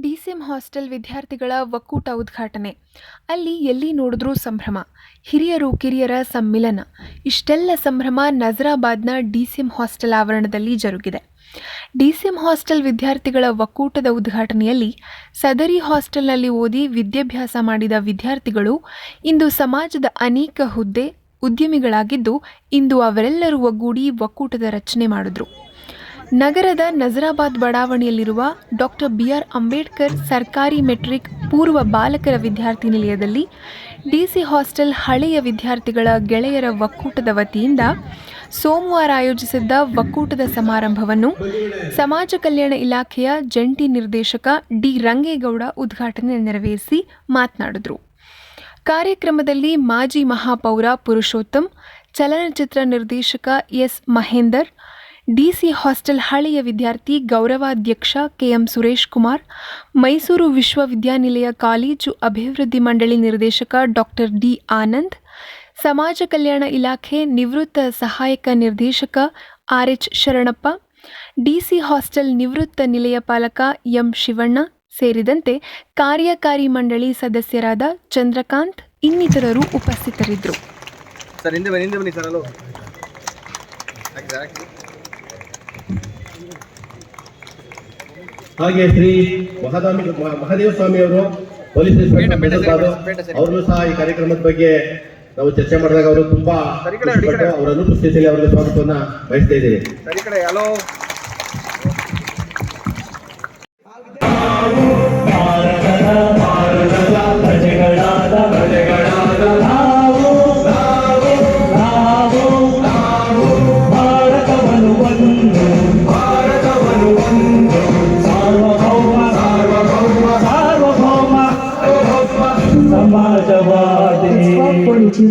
DCM hostel ವಿದ್ಯಾರ್ಥಿಗಳ ಒಕ್ಕೂಟ ಉದ್ಘಾಟನೆ. ಅಲ್ಲಿ ಎಲ್ಲಿ ನೋಡಿದ್ರೂ ಸಂಭ್ರಮ. ಹಿರಿಯರು ಕಿರಿಯರ ಸಮ್ಮಿಲನ. ಇಷ್ಟೆಲ್ಲ ಸಂಭ್ರಮ ನಜರಾಬಾದ್ನ ಡಿಸಿಎಂ ಹಾಸ್ಟೆಲ್ ಆವರಣದಲ್ಲಿ ಜರುಗಿದೆ. ಡಿಸಿಎಂ ಹಾಸ್ಟೆಲ್ ವಿದ್ಯಾರ್ಥಿಗಳ ಒಕ್ಕೂಟದ ಉದ್ಘಾಟನೆಯಲ್ಲಿ ಸದರಿ ಹಾಸ್ಟೆಲ್ನಲ್ಲಿ ಓದಿ ವಿದ್ಯಾಭ್ಯಾಸ ಮಾಡಿದ ವಿದ್ಯಾರ್ಥಿಗಳು ಇಂದು ಸಮಾಜದ ಅನೇಕ ಹುದ್ದೆ ಉದ್ಯಮಿಗಳಾಗಿದ್ದು ಇಂದು ಅವರೆಲ್ಲರೂ ಒಗ್ಗೂಡಿ ಒಕ್ಕೂಟದ ರಚನೆ ಮಾಡಿದ್ರು. ನಗರದ ನಜರಾಬಾದ್ ಬಡಾವಣೆಯಲ್ಲಿರುವ ಡಾಕ್ಟರ್ ಬಿ ಆರ್ ಅಂಬೇಡ್ಕರ್ ಸರ್ಕಾರಿ ಮೆಟ್ರಿಕ್ ಪೂರ್ವ ಬಾಲಕರ ವಿದ್ಯಾರ್ಥಿ ನಿಲಯದಲ್ಲಿ ಡಿಸಿ ಹಾಸ್ಟೆಲ್ ಹಳೆಯ ವಿದ್ಯಾರ್ಥಿಗಳ ಗೆಳೆಯರ ಒಕ್ಕೂಟದ ವತಿಯಿಂದ ಸೋಮವಾರ ಆಯೋಜಿಸಿದ್ದ ಒಕ್ಕೂಟದ ಸಮಾರಂಭವನ್ನು ಸಮಾಜ ಕಲ್ಯಾಣ ಇಲಾಖೆಯ ಜಂಟಿ ನಿರ್ದೇಶಕ ಡಿ ರಂಗೇಗೌಡ ಉದ್ಘಾಟನೆ ನೆರವೇರಿಸಿ ಮಾತನಾಡಿದರು. ಕಾರ್ಯಕ್ರಮದಲ್ಲಿ ಮಾಜಿ ಮಹಾಪೌರ ಪುರುಷೋತ್ತಮ್, ಚಲನಚಿತ್ರ ನಿರ್ದೇಶಕ ಎಸ್ ಮಹೇಂದರ್ ಡಿಸಿ ಹಾಸ್ಟೆಲ್ ಹಳೆಯ ವಿದ್ಯಾರ್ಥಿ ಗೌರವಾಧ್ಯಕ್ಷ ಕೆಎಂ ಸುರೇಶ್ ಕುಮಾರ್, ಮೈಸೂರು ವಿಶ್ವವಿದ್ಯಾನಿಲಯ ಕಾಲೇಜು ಅಭಿವೃದ್ಧಿ ಮಂಡಳಿ ನಿರ್ದೇಶಕ ಡಾಕ್ಟರ್ ಡಿ ಆನಂದ್, ಸಮಾಜ ಕಲ್ಯಾಣ ಇಲಾಖೆ ನಿವೃತ್ತ ಸಹಾಯಕ ನಿರ್ದೇಶಕ R H Sharanappa, DC hostel ನಿವೃತ್ತ ನಿಲಯ ಪಾಲಕ ಎಂ ಶಿವಣ್ಣ ಸೇರಿದಂತೆ ಕಾರ್ಯಕಾರಿ ಮಂಡಳಿ ಸದಸ್ಯರಾದ ಚಂದ್ರಕಾಂತ್ ಇನ್ನಿತರರು ಉಪಸ್ಥಿತರಿದ್ದರು. ಹಾಗೆ ಶ್ರೀ ಮಹಾದಾಮಿ ಮಹಾದೇವ ಸ್ವಾಮಿ ಅವರು ಪೊಲೀಸ್ ಇನ್ಸ್ಪೆಕ್ಟರ್ ಅವರು. ಅವ್ರನ್ನೂ ಸಹ ಈ ಕಾರ್ಯಕ್ರಮದ ಬಗ್ಗೆ ನಾವು ಚರ್ಚೆ ಮಾಡಿದಾಗ ಅವರು ತುಂಬಾ ಅವರನ್ನು. ಅವರ ಅನುಪಸ್ಥಿತಿಯಲ್ಲಿ ಅವರಿಗೆ ಸ್ವಾಗತವನ್ನ ಬಯಸ್ತಾ ಇದ್ದೀವಿ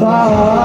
ಸಾಯ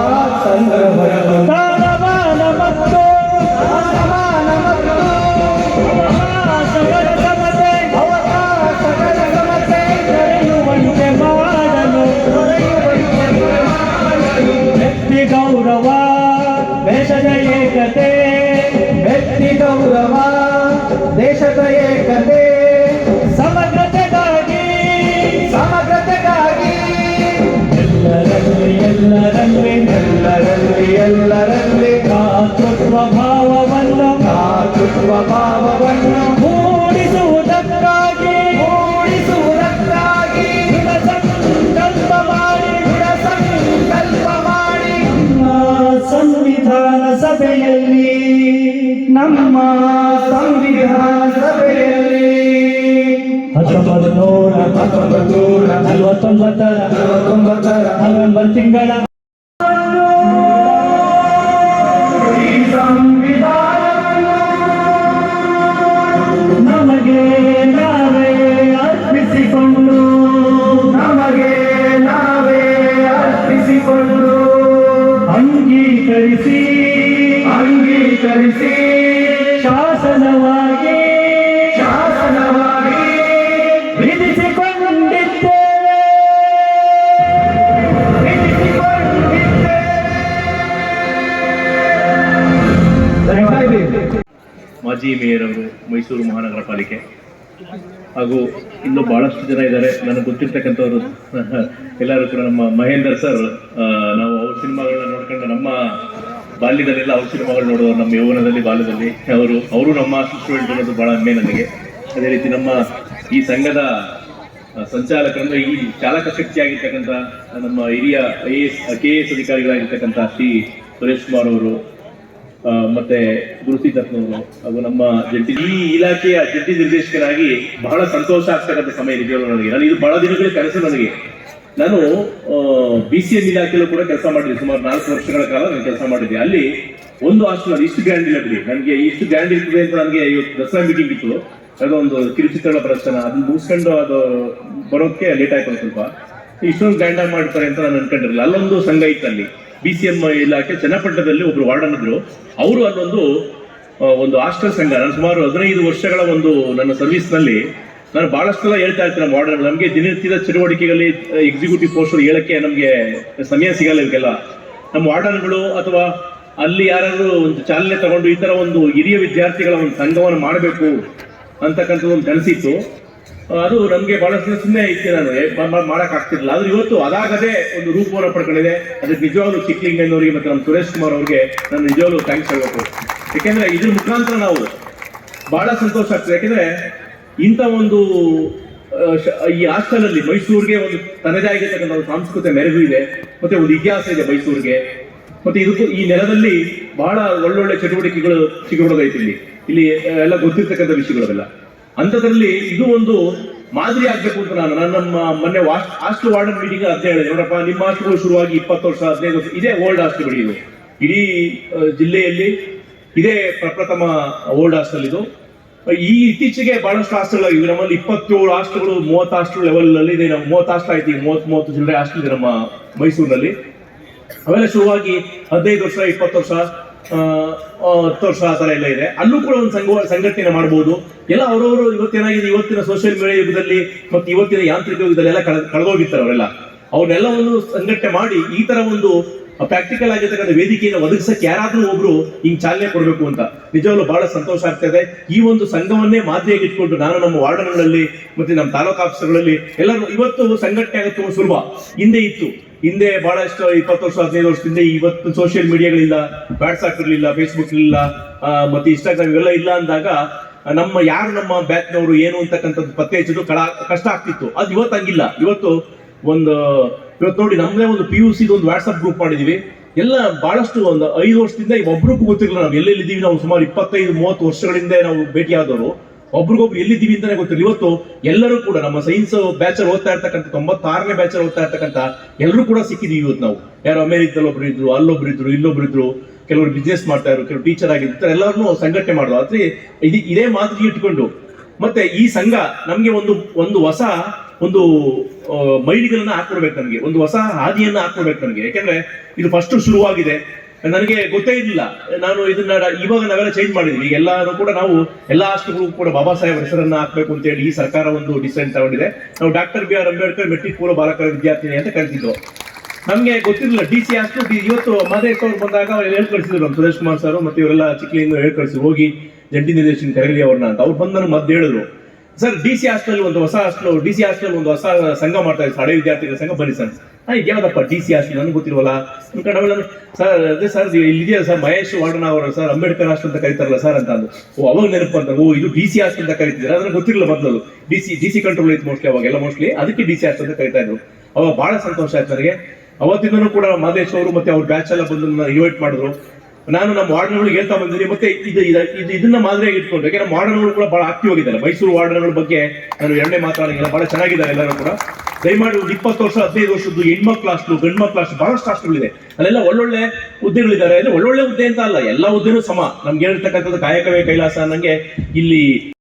ನಮ್ಮ ಸಂವಿಧಾನ ಸಭೆಯಲ್ಲಿ. ಹತ್ತೊಂಬತ್ತು ಹತ್ತೊಂಬತ್ತು ನಲವತ್ತೊಂಬತ್ತರ ನಲವತ್ತೊಂಬತ್ತರ. ನವೆಂಬರ್ ತಿಂಗಳ ನಮಗೆ ನಾವೇ ಅರ್ಪಿಸಿಕೊಂಡು ನಮಗೆ ನಾವೇ ಅರ್ಪಿಸಿಕೊಂಡು ಅಂಗೀಕರಿಸಿ ಅಂಗೀಕರಿಸಿ ಶಾಸನವಾಗಿ ಶಾಸನವಾಗಿ ವಿಧಿಸಿಕೊಂಡಿದ್ದೇವೆ. ಮಾಜಿ ಮೇಯರ್ ಅವರು ಮೈಸೂರು ಮಹಾನಗರ ಪಾಲಿಕೆ. ಹಾಗೂ ಇನ್ನೂ ಬಹಳಷ್ಟು ಜನ ಇದ್ದಾರೆ. ನನಗೆ ಗೊತ್ತಿರ್ತಕ್ಕಂಥವ್ರು ಎಲ್ಲರೂ ಕೂಡ ನಮ್ಮ ಮಹೇಂದರ್ ಸರ್ ನಾವು ಅವ್ರ ಸಿನಿಮಾಗಳನ್ನ ನೋಡ್ಕೊಂಡು ನಮ್ಮ ಬಾಲ್ಯದಲ್ಲೆಲ್ಲ ಅವ್ರ ಸಿನಿಮಾಗಳು ನೋಡೋರು ನಮ್ಮ ಯೌವನದಲ್ಲಿ ಬಾಲ್ಯದಲ್ಲಿ ಅವರು ಅವರು ನಮ್ಮ ಸ್ಟೂಡೆಂಟ್ ಅನ್ನೋದು ಬಹಳ ಹೆಮ್ಮೆ ನನಗೆ. ಅದೇ ರೀತಿ ನಮ್ಮ ಈ ಸಂಘದ ಸಂಚಾಲಕ ಸಂಚಾಲಕರಂದ್ರೆ ಈ ಚಾಲಕ ಶಕ್ತಿಯಾಗಿರ್ತಕ್ಕಂಥ ನಮ್ಮ ಹಿರಿಯ ಐ ಎಸ್ ಕೆ ಎಸ್ ಅಧಿಕಾರಿಗಳಾಗಿರ್ತಕ್ಕಂಥ ಶ್ರೀ ಸುರೇಶ್ ಕುಮಾರ್ ಅವರು ಮತ್ತೆ ಗುರುಸಿ ದತ್ನವರು ಹಾಗೂ ನಮ್ಮ ಜಂಟಿ ಈ ಇಲಾಖೆಯ ಜಂಟಿ ನಿರ್ದೇಶಕರಾಗಿ ಬಹಳ ಸಂತೋಷ ಆಗ್ತಕ್ಕಂಥ ಸಮಯ ನಿಜವಾಗ್ಲೂ ನನಗೆ ನಾನು ಇದು ಬಹಳ ದಿನಗಳ ಕನಸು ನನಗೆ. ನಾನು ಬಿ ಸಿ ಎಸ್ ಇಲಾಖೆಯಲ್ಲೂ ಕೂಡ ಕೆಲಸ ಮಾಡಿದ್ದೆ. ಸುಮಾರು ನಾಲ್ಕು ವರ್ಷಗಳ ಕಾಲ ನಾನು ಕೆಲಸ ಮಾಡಿದ್ದೆ. ಅಲ್ಲಿ ಒಂದು ಹಾಸ್ಟೆಲ್ ಇಷ್ಟು ಗ್ರ್ಯಾಂಡ್ ಬಿಡಿ. ನನಗೆ ಇಷ್ಟು ಗ್ರ್ಯಾಂಡ್ ಇರ್ತದೆ ಅಂತ ನನಗೆ ಇವತ್ತು ದಸರಾ ಮೀಟಿಂಗ್ ಇತ್ತು. ಅದೊಂದು ಕಿರುಚಿತ್ರಗಳ ಪ್ರದರ್ಶನ. ಅದನ್ನ ಮುಗಿಸ್ಕೊಂಡು ಅದು ಬರೋಕ್ಕೆ ಲೇಟ್ ಆಯ್ತು ಸ್ವಲ್ಪ. ಇಷ್ಟೊಂದು ಗ್ರ್ಯಾಂಡ್ ಆಗಿ ಮಾಡ್ತಾರೆ ಅಂತ ನಾನು ಅನ್ಕೊಂಡಿರಲಿಲ್ಲ. ಅಲ್ಲೊಂದು ಸಂಘ ಇತ್ತು ಅಲ್ಲಿ. ಬಿ ಸಿ ಎಂ ಇಲಾಖೆ ಚನ್ನಪಟ್ಟಣದಲ್ಲಿ ಒಬ್ರು ವಾರ್ಡನ್ ಇದ್ರು. ಅವರು ಅಲ್ಲೊಂದು ಒಂದು ಹಾಸ್ಟೆಲ್ ಸಂಘ. ನಾನು ಸುಮಾರು ಹದಿನೈದು ವರ್ಷಗಳ ಒಂದು ನನ್ನ ಸರ್ವಿಸ್ನಲ್ಲಿ ನಾನು ಬಹಳಷ್ಟು ಹೇಳ್ತಾ ಇರ್ತೀನಿ ವಾರ್ಡನ್ ನಮಗೆ ದಿನನಿತ್ಯದ ಚಟುವಟಿಕೆಗಳಲ್ಲಿ ಎಕ್ಸಿಕ್ಯೂಟಿವ್ ಪೋಸ್ಟ್ ಹೇಳಕ್ಕೆ ನಮಗೆ ಸಮಯ ಸಿಗಲ್ಲ ಇವಕ್ಕೆಲ್ಲ ನಮ್ಮ ವಾರ್ಡನ್ಗಳು ಅಥವಾ ಅಲ್ಲಿ ಯಾರಾದರೂ ಒಂದು ಚಾಲನೆ ತಗೊಂಡು ಈ ಥರ ಒಂದು ಹಿರಿಯ ವಿದ್ಯಾರ್ಥಿಗಳ ಒಂದು ಸಂಘವನ್ನು ಮಾಡಬೇಕು ಅಂತಕ್ಕಂಥದ್ದು ಒಂದು ಕನಸಿತ್ತು ಅದು ನಮಗೆ ಬಹಳಷ್ಟು ಸುಮ್ಮನೆ ಇತ್ತು ನಾನು. ಏ- ಮ- ಮ- ಮಾಡಕ್ ಆಗ್ತಿರ್ಲಿಲ್ಲ ಆದ್ರೆ ಇವತ್ತು ಅದಾಗದೆ ಒಂದು ರೂಪವನ್ನು ಪಡ್ಕೊಂಡಿದೆ. ಅದಕ್ಕೆ ನಿಜವಾಗ್ಲೂ ಚಿಕ್ಕಲಿಂಗನವರಿಗೆ ಮತ್ತೆ ನಮ್ಮ ಸುರೇಶ್ ಕುಮಾರ್ ಅವರಿಗೆ ನಾನು ನಿಜವಾಗ್ಲೂ ಥ್ಯಾಂಕ್ಸ್ ಹೇಳಬೇಕು. ಯಾಕೆಂದ್ರೆ ಇದ್ರ ಮುಖಾಂತರ ನಾವು ಬಹಳ ಸಂತೋಷ ಆಗ್ತದೆ. ಯಾಕೆಂದ್ರೆ ಇಂಥ ಒಂದು ಈ ಹಾಸ್ಟೆಲಲ್ಲಿ ಮೈಸೂರಿಗೆ ಒಂದು ತನ್ನದೇ ಒಂದು ಸಾಂಸ್ಕೃತಿಕ ಮೆರಗು ಇದೆ, ಮತ್ತೆ ಒಂದು ಇತಿಹಾಸ ಇದೆ ಮೈಸೂರಿಗೆ. ಮತ್ತೆ ಇದಕ್ಕೂ ಈ ನೆಲದಲ್ಲಿ ಬಹಳ ಒಳ್ಳೊಳ್ಳೆ ಚಟುವಟಿಕೆಗಳು ಸಿಗೋದೈತಿ ಇಲ್ಲಿ. ಇಲ್ಲಿ ಎಲ್ಲ ಗೊತ್ತಿರ್ತಕ್ಕಂಥ ವಿಷಯಗಳವೆಲ್ಲ ಅಂಥದ್ರಲ್ಲಿ ಇದು ಒಂದು ಮಾದರಿ ಆಗ್ಬೇಕು ಅಂತ ನಾನು ನಾನು ನಮ್ಮ ಮೊನ್ನೆ ಹಾಸ್ಟೆಲ್ ವಾರ್ಡನ್ ಮೀಟಿಂಗ್ ಅಂತ ಹೇಳಿದೆ, ನೋಡಪ್ಪ, ನಿಮ್ಮ ಹಾಸ್ಟೆಲ್ ಶುರುವಾಗಿ ಇಪ್ಪತ್ತು ವರ್ಷ, ಹದಿನೈದು ವರ್ಷ, ಇದೇ ಓಲ್ಡ್ ಹಾಸ್ಟೆಲ್ ಇದು. ಇಡೀ ಜಿಲ್ಲೆಯಲ್ಲಿ ಇದೇ ಪ್ರಪ್ರಥಮ ಓಲ್ಡ್ ಹಾಸ್ಟೆಲ್ ಇದು. ಈ ಇತ್ತೀಚೆಗೆ ಬಹಳಷ್ಟು ಹಾಸ್ಟೆಲ್ಗಳಿವೆ ನಮ್ಮಲ್ಲಿ ಇಪ್ಪತ್ತೇಳು ಹಾಸ್ಟೆಲ್ಗಳು ಮೂವತ್ತು ಹಾಸ್ಟೆಲ್ ಲೆವೆಲ್ ಅಲ್ಲಿ ಇದೆ. ನಾವು ಮೂವತ್ತು ಹಾಸ್ಟೆಲ್ ಆಯ್ತು ಮೂವತ್ ಮೂವತ್ತು ಚಿಲ್ಲರೆ ಹಾಸ್ಟೆಲ್ ಇದೆ ನಮ್ಮ ಮೈಸೂರಿನಲ್ಲಿ. ಅವೆಲ್ಲ ಶುರುವಾಗಿ ಹದಿನೈದು ವರ್ಷ, ಇಪ್ಪತ್ತು ವರ್ಷ ಹತ್ತು ವರ್ಷ ಆ ಥರ ಎಲ್ಲ ಇದೆ. ಅಲ್ಲೂ ಕೂಡ ಒಂದು ಸಂಘ ಸಂಘಟನೆ ಮಾಡಬಹುದು ಎಲ್ಲ ಅವರವರು ಇವತ್ತೇನಾಗಿದೆ ಇವತ್ತಿನ ಸೋಷಿಯಲ್ ಮೀಡಿಯಾ ಯುಗದಲ್ಲಿ ಮತ್ತು ಇವತ್ತಿನ ಯಾಂತ್ರಿಕ ಯುಗದಲ್ಲಿ ಎಲ್ಲ ಕಳೆದ, ಕಳೆದೋಗಿರ್ತಾರೆ ಅವರೆಲ್ಲ. ಅವನ್ನೆಲ್ಲವನ್ನು ಸಂಘಟನೆ ಮಾಡಿ ಈ ತರ ಒಂದು ಪ್ರಾಕ್ಟಿಕಲ್ ಆಗಿರ್ತಕ್ಕಂಥ ವೇದಿಕೆಯನ್ನು ಒದಗಿಸಕ್ಕೆ ಯಾರಾದರೂ ಒಬ್ರು ಹಿಂಗೆ ಚಾಲನೆ ಕೊಡಬೇಕು ಅಂತ. ನಿಜವಾಗ್ಲೂ ಬಹಳ ಸಂತೋಷ ಆಗ್ತದೆ ಈ ಒಂದು ಸಂಘವನ್ನೇ ಮಾದರಿಯಾಗಿ ಇಟ್ಕೊಂಡು ನಾನು ನಮ್ಮ ವಾರ್ಡನ್ಗಳಲ್ಲಿ ಮತ್ತೆ ನಮ್ಮ ತಾಲೂಕು ಆಫೀಸ್ಗಳಲ್ಲಿ ಎಲ್ಲರೂ ಇವತ್ತು ಸಂಘಟನೆ ಆಗುತ್ತೆ ಸುಲಭ. ಹಿಂದೆ ಇತ್ತು. ಹಿಂದೆ ಬಹಳಷ್ಟು ಇಪ್ಪತ್ತು ವರ್ಷ, ಹದಿನೈದು ವರ್ಷದಿಂದ ಇವತ್ತು ಸೋಷಿಯಲ್ ಮೀಡಿಯಾಗಳಿಲ್ಲ ವಾಟ್ಸ್ಆಪ್ ಇರಲಿಲ್ಲ ಫೇಸ್ಬುಕ್ ಇರಲಿಲ್ಲ ಮತ್ತೆ ಇನ್ಸ್ಟಾಗ್ರಾಮ್ ಇವೆಲ್ಲ ಇಲ್ಲ ಅಂದಾಗ ನಮ್ಮ ಯಾರು ನಮ್ಮ ಬ್ಯಾಚ್ನವರು ಏನು ಅಂತಕ್ಕಂಥದ್ದು ಪತ್ತೆ ಹಚ್ಚೋದು ಕಳ ಕಷ್ಟ ಆಗ್ತಿತ್ತು. ಅದು ಇವತ್ತು ಹಂಗಿಲ್ಲ. ಇವತ್ತು ಒಂದು ಇವತ್ತು ನೋಡಿ ನಮ್ಮದೇ ಒಂದು ಪಿ ಯು ಸಿ ಒಂದು ವಾಟ್ಸಪ್ ಗ್ರೂಪ್ ಮಾಡಿದೀವಿ. ಎಲ್ಲ ಬಹಳಷ್ಟು ಒಂದು ಐದು ವರ್ಷದಿಂದ ಒಬ್ರಿಗೂ ಗೊತ್ತಿರಲಿಲ್ಲ ನಾವು ಎಲ್ಲೆಲ್ಲಿದ್ದೀವಿ ನಾವು ಸುಮಾರು ಇಪ್ಪತ್ತೈದು, ಮೂವತ್ತು ವರ್ಷಗಳಿಂದ ನಾವು ಭೇಟಿಯಾದವರು. ಒಬ್ರಿಗೊಬ್ರು ಎಲ್ಲಿದ್ದೀವಿ ಅಂತಾನೆ ಗೊತ್ತಿಲ್ಲ ಇವತ್ತು ಎಲ್ಲರೂ ಕೂಡ ನಮ್ಮ ಸೈನ್ಸ್ ಬ್ಯಾಚರ್ ಓದ್ತಾ ಇರ್ತಕ್ಕಂಥ, ತೊಂಬತ್ತಾರನೇ ಬ್ಯಾಚರ್ ಓದ್ತಾ ಇರ್ತಕ್ಕಂಥ ಎಲ್ಲರೂ ಕೂಡ ಸಿಕ್ಕಿದೀವಿ ಇವತ್ತು ನಾವು. ಯಾರು ಅಮೇರಿಕದಲ್ಲಿ ಒಬ್ರು ಇದ್ರು, ಅಲ್ಲೊಬ್ರು ಇದ್ರು, ಇಲ್ಲೊಬ್ರು ಇದ್ರು, ಕೆಲವರು ಬಿಸ್ನೆಸ್ ಮಾಡ್ತಾ ಇದ್ರು, ಕೆಲವರು ಟೀಚರ್ ಆಗಿರ್ತಾರೆ ಎಲ್ಲರನ್ನೂ ಸಂಘಟನೆ ಮಾಡೋದು ಆದ್ರೆ ಇದು ಇದೇ ಮಾದರಿ ಇಟ್ಕೊಂಡು ಮತ್ತೆ ಈ ಸಂಘ ನಮಗೆ ಒಂದು ಒಂದು ಹೊಸ ಒಂದು ಮೈಲಿಗಲನ್ನ ಹಾಕೊಡ್ಬೇಕು ನನಗೆ. ಒಂದು ಹೊಸ ಹಾದಿಯನ್ನ ಹಾಕೊಡ್ಬೇಕು ನನಗೆ. ಯಾಕೆಂದ್ರೆ ಇದು ಫಸ್ಟ್ ಶುರುವಾಗಿದೆ. ನನಗೆ ಗೊತ್ತೇ ಇರಲಿಲ್ಲ. ನಾನು ಇದನ್ನ ಇವಾಗ ನಾವೆಲ್ಲ ಚೇಂಜ್ ಮಾಡಿದ್ವಿ. ಈಗ ಎಲ್ಲರೂ ಕೂಡ ನಾವು ಎಲ್ಲಾ ಆಸ್ತಿಗಳು ಕೂಡ ಬಾಬಾ ಸಾಹೇಬ್ ಹೆಸರನ್ನ ಹಾಕ್ಬೇಕು ಅಂತ ಹೇಳಿ ಈ ಸರ್ಕಾರ ಒಂದು ಡಿಸೈನ್ ತಗೊಂಡಿದೆ. ನಾವು doctor B R Ambedkar matric ಪೂರ್ವ ಬಾಲಕರ ವಿದ್ಯಾರ್ಥಿನಿ ಅಂತ ಕರೆದಿದ್ದು. ನಮ್ಗೆ ಗೊತ್ತಿರಲಿಲ್ಲ. ಡಿ ಸಿ ಅಷ್ಟು ಇವತ್ತು ಮಾದೇ ಅವ್ರು ಬಂದಾಗ ಅವ್ರು ಹೇಳ್ಕಳಿಸಿದ್ರು ನಮ್ಮ ಸುರೇಶ್ ಕುಮಾರ್ ಸರ್ ಮತ್ತೆ ಇವರೆಲ್ಲ ಚಿಕ್ಕಲಿಂದ ಹೇಳ್ಕಳಿಸಿ ಹೋಗಿ ಜಂಟಿ ನಿರ್ದೇಶನ ಕರೀಲಿ ಅವ್ರನ್ನ ಅಂತ. ಅವ್ರು ಬಂದು ನನಗೆ ಮದ್ದು ಹೇಳಿದ್ರು. ಸರ್, ಡಿ ಸಿ ಹಾಸ್ಟೆಲ್ ಒಂದು ಹೊಸ ಹಾಸ್ಟೆಲ್, ಡಿ ಸಿ ಹಾಸ್ಟೆಲ್ ಒಂದು ಹೊಸ ಸಂಘ ಮಾಡ್ತಾ ಇದ್ದಾರೆ. ಹಳೆ ವಿದ್ಯಾರ್ಥಿಗಳ ಸಂಘ ಬನ್ನಿ ಸರ್. ನನಗೆ ಯಾವ್ದಪ್ಪ ಡಿ ಸಿ ಹಾಸ್ಟೆಲ್ ನನಗೆ ಗೊತ್ತಿಲ್ವಲ್ಲ? ನಿಮ್ಮ ಕಡೆ ಸರ್, ಅದೇ ಸರ್ ಇಲ್ಲಿದೆಯಾ ಸರ್, ಮಹೇಶ್ ವಾರ್ಡನ್ ಅವರು ಸರ್, ಅಂಬೇಡ್ಕರ್ ಹಾಸ್ಟೆಲ್ ಅಂತ ಕರೀತಾರಲ್ಲ ಸರ್ ಅಂತ ಅಂದು ಓ, ಅವಾಗ ನೆನಪು ಅಂತ ಓ, ಇದು ಡಿ ಸಿ ಹಾಸ್ಟೆಲ್ ಅಂತ ಕರಿತಿದ್ರು ಅದನ್ನ ಗೊತ್ತಿರಲಿಲ್ಲ ಮೊದಲು D C D C control ಇತ್ತು ಮೋಸ್ಟ್ಲಿ ಅವಾಗೆಲ್ಲ ಮೋಸ್ಟ್ಲಿ ಅದಕ್ಕೆ ಡಿ ಸಿ ಹಾಸ್ಟೆಲ್ ಅಂತ ಕರಿತಾ ಇದ್ರು. ಅವಾಗ ಬಹಳ ಸಂತೋಷ ಆಯ್ತು ನನಗೆ. ಅವತ್ತಿಂದನೂ ಕೂಡ ಮಹದೇಶ್ ಅವರು ಮತ್ತೆ ಅವ್ರ ಬ್ಯಾಚ್ ಎಲ್ಲ ಬಂದು ಇನ್ವೈಟ್ ಮಾಡಿದ್ರು. ನಾನು ನಮ್ಮ ವಾರ್ಡನ್ಗಳಿಗೆ ಹೇಳ್ತಾ ಬಂದಿದ್ದೀನಿ, ಮತ್ತೆ ಇದು ಇದು- ಇದು ಇದನ್ನ ಮಾದರಿಯಾಗಿ ಇಟ್ಕೊಂಡು ಯಾಕಂದ್ರೆ ವಾರ್ಡನ್ಗಳು ಕೂಡ ಬಹಳ ಆಕ್ಟಿವ್ ಆಗಿದ್ದಾರೆ ಮೈಸೂರು ವಾರ್ಡನ್ಗಳ ಬಗ್ಗೆ ನಾನು ಎರಡನೇ ಮಾತಾಡೋಂಗಿಲ್ಲ ಬಹಳ ಚೆನ್ನಾಗಿದ್ದಾರೆ ಎಲ್ಲರೂ ಕೂಡ. ದಯಮಾಡಿ ಒಂದು ಇಪ್ಪತ್ತು ವರ್ಷ, ಹದಿನೈದು ವರ್ಷದ್ದು ಹೆಣ್ಮಕ್ಳು ಹಾಸ್ಟೆಲ್ ಗಂಡು ಕ್ಲಾಸ್ ಬಹಳಷ್ಟು ಹಾಸ್ಟೆಲ್ಗಳಿದೆ ಅಲ್ಲೆಲ್ಲ ಒಳ್ಳೊಳ್ಳೆ ಹುದ್ದೆಗಳಿದ್ದಾರೆ. ಅಂದ್ರೆ ಒಳ್ಳೊಳ್ಳೆ ಹುದ್ದೆ ಅಂತ ಅಲ್ಲ, ಎಲ್ಲ ಹುದ್ದೆನೂ ಸಮ. ನಮ್ಗೆ ಹೇಳಿರ್ತಕ್ಕಂಥದ್ದು ಕಾಯಕವೇ ಕೈಲಾಸ ಅನ್ನಂಗೆ ಇಲ್ಲಿ